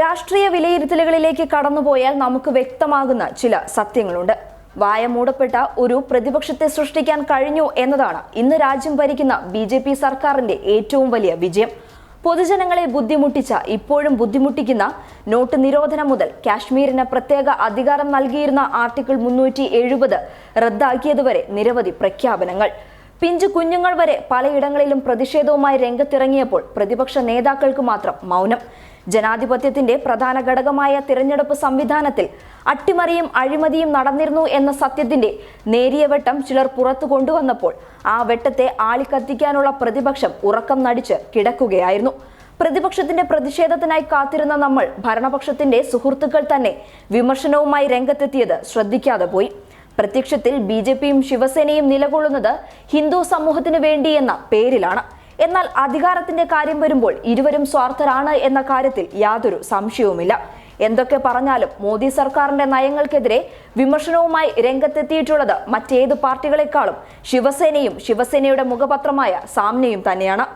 രാഷ്ട്രീയ വിലയിരുത്തലുകളിലേക്ക് കടന്നുപോയാൽ നമുക്ക് വ്യക്തമാകുന്ന ചില സത്യങ്ങളുണ്ട്. വായ മൂടപ്പെട്ട ഒരു പ്രതിപക്ഷത്തെ സൃഷ്ടിക്കാൻ കഴിഞ്ഞു എന്നതാണ് ഇന്ന് രാജ്യം ഭരിക്കുന്ന ബി ജെ പി സർക്കാരിന്റെ ഏറ്റവും വലിയ വിജയം. പൊതുജനങ്ങളെ ബുദ്ധിമുട്ടിച്ച ഇപ്പോഴും ബുദ്ധിമുട്ടിക്കുന്ന നോട്ട് നിരോധനം മുതൽ കാശ്മീരിന് പ്രത്യേക അധികാരം നൽകിയിരുന്ന ആർട്ടിക്കിൾ മുന്നൂറ്റി എഴുപത് റദ്ദാക്കിയതുവരെ നിരവധി പ്രഖ്യാപനങ്ങൾ. പിഞ്ചു കുഞ്ഞുങ്ങൾ വരെ പലയിടങ്ങളിലും പ്രതിഷേധവുമായി രംഗത്തിറങ്ങിയപ്പോൾ പ്രതിപക്ഷ നേതാക്കൾക്ക് മാത്രം മൗനം. ജനാധിപത്യത്തിന്റെ പ്രധാന ഘടകമായ തിരഞ്ഞെടുപ്പ് സംവിധാനത്തിൽ അട്ടിമറിയും അഴിമതിയും നടന്നിരുന്നു എന്ന സത്യത്തിന്റെ നേരിയ വെട്ടം ചിലർ പുറത്തു കൊണ്ടുവന്നപ്പോൾ ആ വെട്ടത്തെ ആളിക്കത്തിക്കാനുള്ള പ്രതിപക്ഷം ഉറക്കം നടിച്ച് കിടക്കുകയായിരുന്നു. പ്രതിപക്ഷത്തിന്റെ പ്രതിഷേധത്തിനായി കാത്തിരുന്ന നമ്മൾ ഭരണപക്ഷത്തിന്റെ സുഹൃത്തുക്കൾ തന്നെ വിമർശനവുമായി രംഗത്തെത്തിയത് ശ്രദ്ധിക്കാതെ പോയി. പ്രത്യക്ഷത്തിൽ ബി ജെ പിയും ശിവസേനയും നിലകൊള്ളുന്നത് ഹിന്ദു സമൂഹത്തിന് വേണ്ടി എന്ന പേരിലാണ്. എന്നാൽ അധികാരത്തിന്റെ കാര്യം വരുമ്പോൾ ഇരുവരും സ്വാർത്ഥരാണ് എന്ന കാര്യത്തിൽ യാതൊരു സംശയവുമില്ല. എന്തൊക്കെ പറഞ്ഞാലും മോദി സർക്കാരിന്റെ നയങ്ങൾക്കെതിരെ വിമർശനവുമായി രംഗത്തെത്തിയിട്ടുള്ളത് മറ്റേത് പാർട്ടികളെക്കാളും ശിവസേനയും ശിവസേനയുടെ മുഖപത്രമായ സാമ്നയും തന്നെയാണ്.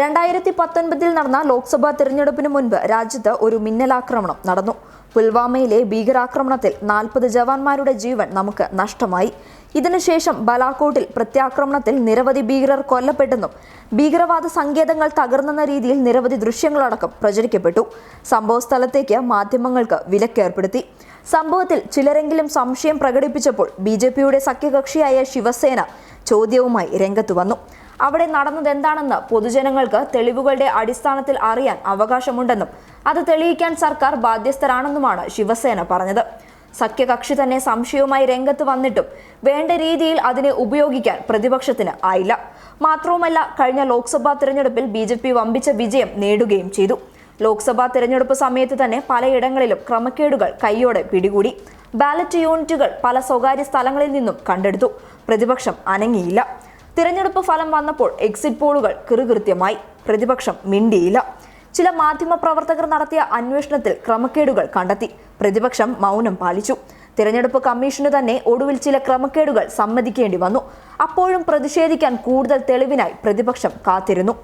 രണ്ടായിരത്തി പത്തൊൻപതിൽ നടന്ന ലോക്സഭാ തിരഞ്ഞെടുപ്പിന് മുൻപ് രാജ്യത്ത് ഒരു മിന്നലാക്രമണം നടന്നു. പുൽവാമയിലെ ഭീകരാക്രമണത്തിൽ നാൽപ്പത് ജവാന്മാരുടെ ജീവൻ നമുക്ക് നഷ്ടമായി. ഇതിനുശേഷം ബലാക്കോട്ടിൽ പ്രത്യാക്രമണത്തിൽ നിരവധി ഭീകരർ കൊല്ലപ്പെട്ടെന്നും ഭീകരവാദ സങ്കേതങ്ങൾ തകർന്നെന്ന രീതിയിൽ നിരവധി ദൃശ്യങ്ങളടക്കം പ്രചരിക്കപ്പെട്ടു. സംഭവ സ്ഥലത്തേക്ക് മാധ്യമങ്ങൾക്ക് വിലക്കേർപ്പെടുത്തി സംഭവത്തിൽ ചിലരെങ്കിലും സംശയം പ്രകടിപ്പിച്ചപ്പോൾ ബി ജെ പിയുടെ സഖ്യകക്ഷിയായ ശിവസേന ചോദ്യവുമായി രംഗത്തു വന്നു. അവിടെ നടന്നത് എന്താണെന്ന് പൊതുജനങ്ങൾക്ക് തെളിവുകളുടെ അടിസ്ഥാനത്തിൽ അറിയാൻ അവകാശമുണ്ടെന്നും അത് തെളിയിക്കാൻ സർക്കാർ ബാധ്യസ്ഥരാണെന്നുമാണ് ശിവസേന പറഞ്ഞത്. സഖ്യകക്ഷി തന്നെ സംശയവുമായി രംഗത്ത് വന്നിട്ടും വേണ്ട രീതിയിൽ അതിനെ ഉപയോഗിക്കാൻ പ്രതിപക്ഷത്തിന് ആയില്ല. മാത്രവുമല്ല കഴിഞ്ഞ ലോക്സഭാ തിരഞ്ഞെടുപ്പിൽ ബി ജെ പി വമ്പിച്ച വിജയം നേടുകയും ചെയ്തു. ലോക്സഭാ തിരഞ്ഞെടുപ്പ് സമയത്ത് തന്നെ പലയിടങ്ങളിലും ക്രമക്കേടുകൾ കൈയോടെ പിടികൂടി. ബാലറ്റ് യൂണിറ്റുകൾ പല സ്വകാര്യ സ്ഥലങ്ങളിൽ നിന്നും കണ്ടെടുത്തു. പ്രതിപക്ഷം അനങ്ങിയില്ല. തിരഞ്ഞെടുപ്പ് ഫലം വന്നപ്പോൾ എക്സിറ്റ് പോളുകൾ കിറുകൃത്യമായി. പ്രതിപക്ഷം മിണ്ടിയില്ല. ചില മാധ്യമ പ്രവർത്തകർ നടത്തിയ അന്വേഷണത്തിൽ ക്രമക്കേടുകൾ കണ്ടെത്തി. പ്രതിപക്ഷം മൗനം പാലിച്ചു. തിരഞ്ഞെടുപ്പ് കമ്മീഷന് തന്നെ ഒടുവിൽ ചില ക്രമക്കേടുകൾ സമ്മതിക്കേണ്ടി വന്നു. അപ്പോഴും പ്രതിഷേധിക്കാൻ കൂടുതൽ തെളിവിനായി പ്രതിപക്ഷം കാത്തിരുന്നു.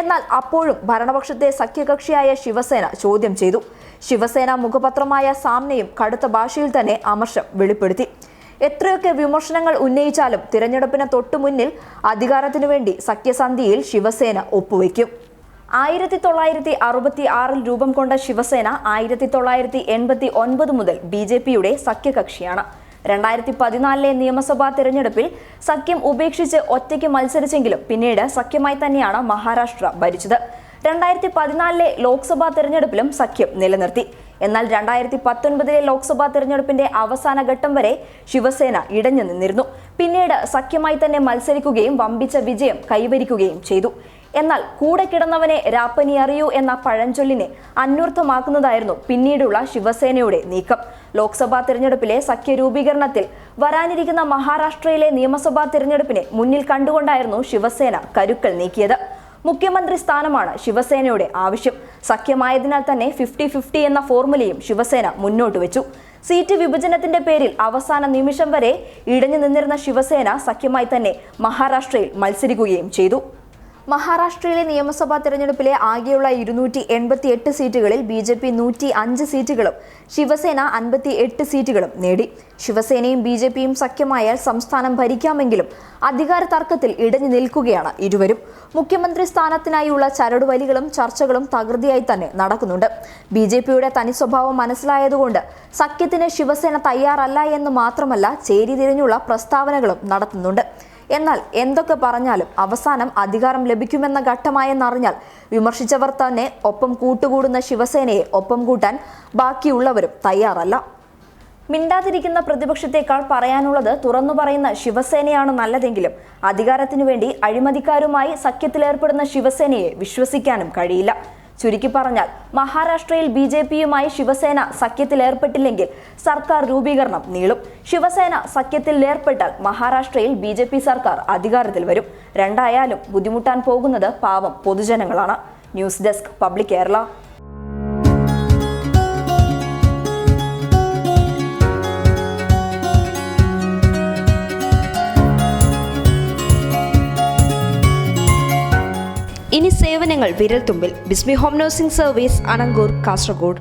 എന്നാൽ അപ്പോഴും ഭരണപക്ഷത്തെ സഖ്യകക്ഷിയായ ശിവസേന ചോദ്യം ചെയ്തു. ശിവസേന മുഖപത്രമായ സാമ്നയും കടുത്ത ഭാഷയിൽ തന്നെ അമർഷം വെളിപ്പെടുത്തി. എത്രയൊക്കെ വിമർശനങ്ങൾ ഉന്നയിച്ചാലും തിരഞ്ഞെടുപ്പിന് തൊട്ടുമുന്നിൽ അധികാരത്തിനു വേണ്ടി സഖ്യസന്ധിയിൽ ശിവസേന ഒപ്പുവെക്കും. ആയിരത്തി തൊള്ളായിരത്തി അറുപത്തി ആറിൽ രൂപം കൊണ്ട ശിവസേന ആയിരത്തി തൊള്ളായിരത്തി എൺപത്തി ഒൻപത് മുതൽ ബി ജെ പിയുടെ സഖ്യകക്ഷിയാണ്. രണ്ടായിരത്തി പതിനാലിലെ നിയമസഭാ തെരഞ്ഞെടുപ്പിൽ സഖ്യം ഉപേക്ഷിച്ച് ഒറ്റയ്ക്ക് മത്സരിച്ചെങ്കിലും പിന്നീട് സഖ്യമായി തന്നെയാണ് മഹാരാഷ്ട്ര ഭരിച്ചത്. രണ്ടായിരത്തി പതിനാലിലെ ലോക്സഭാ തെരഞ്ഞെടുപ്പിലും സഖ്യം നിലനിർത്തി. എന്നാൽ രണ്ടായിരത്തി പത്തൊൻപതിലെ ലോക്സഭാ തെരഞ്ഞെടുപ്പിന്റെ അവസാന ഘട്ടം വരെ ശിവസേന ഇടഞ്ഞു നിന്നിരുന്നു. പിന്നീട് സഖ്യമായി തന്നെ മത്സരിക്കുകയും വമ്പിച്ച വിജയം കൈവരിക്കുകയും ചെയ്തു. എന്നാൽ കൂടെ കിടന്നവനെ രാപ്പനി അറിയൂ എന്ന പഴഞ്ചൊല്ലിനെ അന്വർത്ഥമാക്കുന്നതായിരുന്നു പിന്നീടുള്ള ശിവസേനയുടെ നീക്കം. ലോക്സഭാ തിരഞ്ഞെടുപ്പിലെ സഖ്യ രൂപീകരണത്തിൽ വരാനിരിക്കുന്ന മഹാരാഷ്ട്രയിലെ നിയമസഭാ തിരഞ്ഞെടുപ്പിനെ മുന്നിൽ കണ്ടുകൊണ്ടായിരുന്നു ശിവസേന കരുക്കൾ നീക്കിയത്. മുഖ്യമന്ത്രി സ്ഥാനമാണ് ശിവസേനയുടെ ആവശ്യം. സഖ്യമായതിനാൽ തന്നെ ഫിഫ്റ്റി ഫിഫ്റ്റി എന്ന ഫോർമുലയും ശിവസേന മുന്നോട്ട് വെച്ചു. സീറ്റ് വിഭജനത്തിന്റെ പേരിൽ അവസാന നിമിഷം വരെ ഇടഞ്ഞു നിന്നിരുന്ന ശിവസേന സഖ്യമായി തന്നെ മഹാരാഷ്ട്രയിൽ മത്സരിക്കുകയും ചെയ്തു. മഹാരാഷ്ട്രയിലെ നിയമസഭാ തെരഞ്ഞെടുപ്പിലെ ആകെയുള്ള ഇരുന്നൂറ്റി എൺപത്തി എട്ട് സീറ്റുകളിൽ ബി ജെ പി നൂറ്റി അഞ്ച് സീറ്റുകളും ശിവസേന അൻപത്തി എട്ട് സീറ്റുകളും നേടി. ശിവസേനയും ബി ജെ പിയും സഖ്യമായാൽ സംസ്ഥാനം ഭരിക്കാമെങ്കിലും അധികാര തർക്കത്തിൽ ഇടഞ്ഞു നിൽക്കുകയാണ് ഇരുവരും. മുഖ്യമന്ത്രി സ്ഥാനത്തിനായുള്ള ചരടുവലികളും ചർച്ചകളും തകൃതിയായി തന്നെ നടക്കുന്നുണ്ട്. ബി ജെ പിയുടെ തനി സ്വഭാവം മനസ്സിലായതുകൊണ്ട് സഖ്യത്തിന് ശിവസേന തയ്യാറല്ല എന്ന് മാത്രമല്ല ചേരി തിരിഞ്ഞുള്ള പ്രസ്താവനകളും നടത്തുന്നുണ്ട്. എന്നാൽ എന്തൊക്കെ പറഞ്ഞാലും അവസാനം അധികാരം ലഭിക്കുമെന്ന ഘട്ടമായെന്നറിഞ്ഞാൽ വിമർശിച്ചവർ തന്നെ ഒപ്പം കൂട്ടുകൂടുന്ന ശിവസേനയെ ഒപ്പം കൂട്ടാൻ ബാക്കിയുള്ളവരും തയ്യാറല്ല. മിണ്ടാതിരിക്കുന്ന പ്രതിപക്ഷത്തെക്കാൾ പറയാനുള്ളത് തുറന്നു പറയുന്ന ശിവസേനയാണ് നല്ലതെങ്കിലും അധികാരത്തിനു വേണ്ടി അഴിമതിക്കാരുമായി സഖ്യത്തിലേർപ്പെടുന്ന ശിവസേനയെ വിശ്വസിക്കാനും കഴിയില്ല. ചുരുക്കി പറഞ്ഞാൽ മഹാരാഷ്ട്രയിൽ ബി ജെ പിയുമായി ശിവസേന സഖ്യത്തിലേർപ്പെട്ടില്ലെങ്കിൽ സർക്കാർ രൂപീകരണം നീളും. ശിവസേന സഖ്യത്തിൽ ഏർപ്പെട്ടാൽ മഹാരാഷ്ട്രയിൽ ബി ജെ പി സർക്കാർ അധികാരത്തിൽ വരും. രണ്ടായാലും ബുദ്ധിമുട്ടാൻ പോകുന്നത് പാവം പൊതുജനങ്ങളാണ്. News desk public Kerala. വിരൽ തുമ്പിൽ Bismi home nursing service Anangoor Kasaragod.